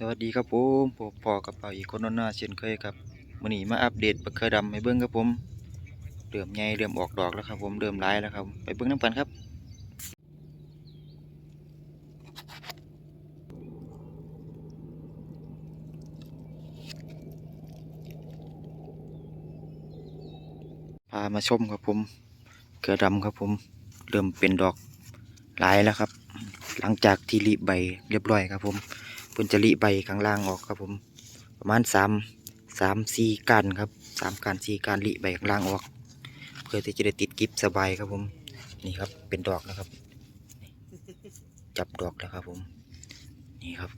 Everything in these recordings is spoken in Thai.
สวัสดีครับผมผมปอกับเป่าอีกคนนหน้าเช่นเคยครับมื้อนี้มาอัปเดตบักเขือดำให้เบิ่งครับผมเริ่มใหญ่เริ่มออกดอกแล้วครับผมเริ่มหลายแล้วครับ ไปเบิ่งน้ำกันครับ พามาชมครับผมเขือดำครับผม เริ่มเป็นดอกหลายแล้วครับ หลังจากที่ริใบเรียบร้อยครับผม พิ่นจะริใบข้างล่างออกครับผม ประมาณสามสามสี่กันครับสามการสี่การริใบข้างล่างออก เพื่อที่จะได้ติดกิฟสบายครับผม นี่ครับเป็นดอกนะครับ จับดอกแล้วครับผม นี่ครับ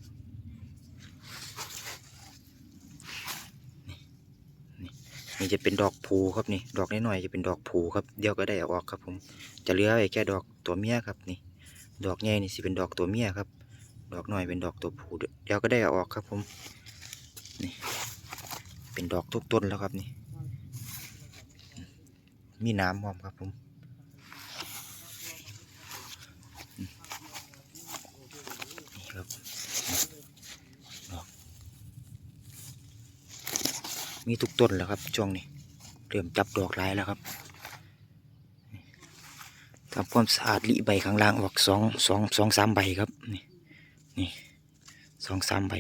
นี่จะเป็นดอกผูครับนี่ดอกน้อยๆจะเป็นดอกผูครับเดี๋ยวก็ได้อออกครับผม จะเหลือไว้แค่ดอกตัวเมียครับนี่ ดอกใหญ่นี่สิเป็นดอกตัวเมียครับ ดอกหน้อยเป็นดอกตัวผู้เดี๋ยวก็ได้ออกครับผมนี่เป็นดอกทุกต้นแล้วครับนี่ มีน้ำพร้อมครับผมมนี่ครับดอกมีทุกต้นแล้วครับช่วงนี้เริ่มจับดอกหลายแล้วครับทำความสะอาดลิใบข้างล่างออกสองสองสองสามใบครับนี่ นี่สองสามใบ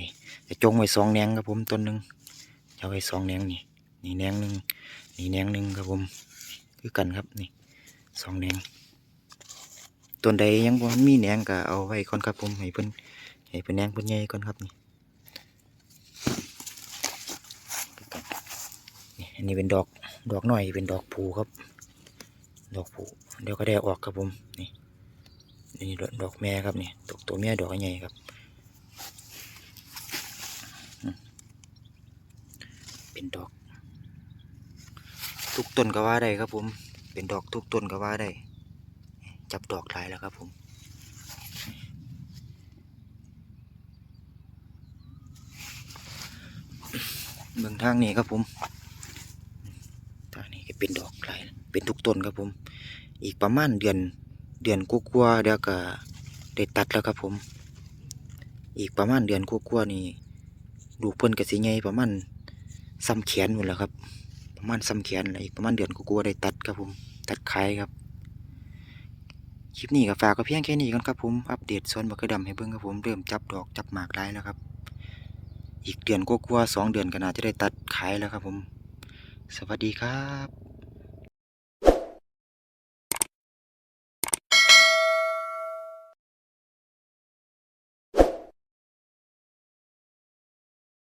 จะจงไว้สองแนงครับผมต้นหนึ่งจะไว้สองแนงนี่นี่แนงหนึ่งนี่แนงหนึ่งครับผมคือกันครับนี่สองแนงต้นใดยังบ่มีแนงก็เอาไว้ก่อนครับผมให้เพิ่นให้เพิ่นแนงเพิ่นใหญ่ก่อนครับนี่นี่อันนี้เป็นดอกดอกหน่อยเป็นดอกผูครับ ดอกผูเดี๋ยวก็ได้ออกครับผมนี่ นี่ดอกแม่ครับนี่ดอกตัวแม่ดอกใหญ่ครับ เป็นดอก ทุกต้นก็ว่าได้ครับผม เป็นดอกทุกต้นก็ว่าได้ จับดอกหลายแล้วครับผมเบื้องทางนี้ครับผมทางนี้ก็เป็นดอกหลายเป็นทุกต้นครับผม อีกประมาณเดือน ดือนกว่าๆเดี๋ยวก็ได้ตัดแล้วครับผม อีกประมาณเดือนกว่าๆนี่ลูกเพิ่นก็สิใหญ่ประมาณซ้ำแขนหมดแล้วครับ ประมาณซ้ำแขนแหละอีกประมาณเดือนกว่าๆได้ตัดครับผม ตัดขายครับคลิปนี้ก็ฝากก็เพียงแค่นี้ก่อนครับผมอัปเดตสวนบักกระดำให้เบิ่งครับผมเริ่มจับดอกจับหมากหลายแล้วครับ อีกเดือนกว่าๆสองเดือนก็น่าจะได้ตัดขายแล้วครับผม สวัสดีครับ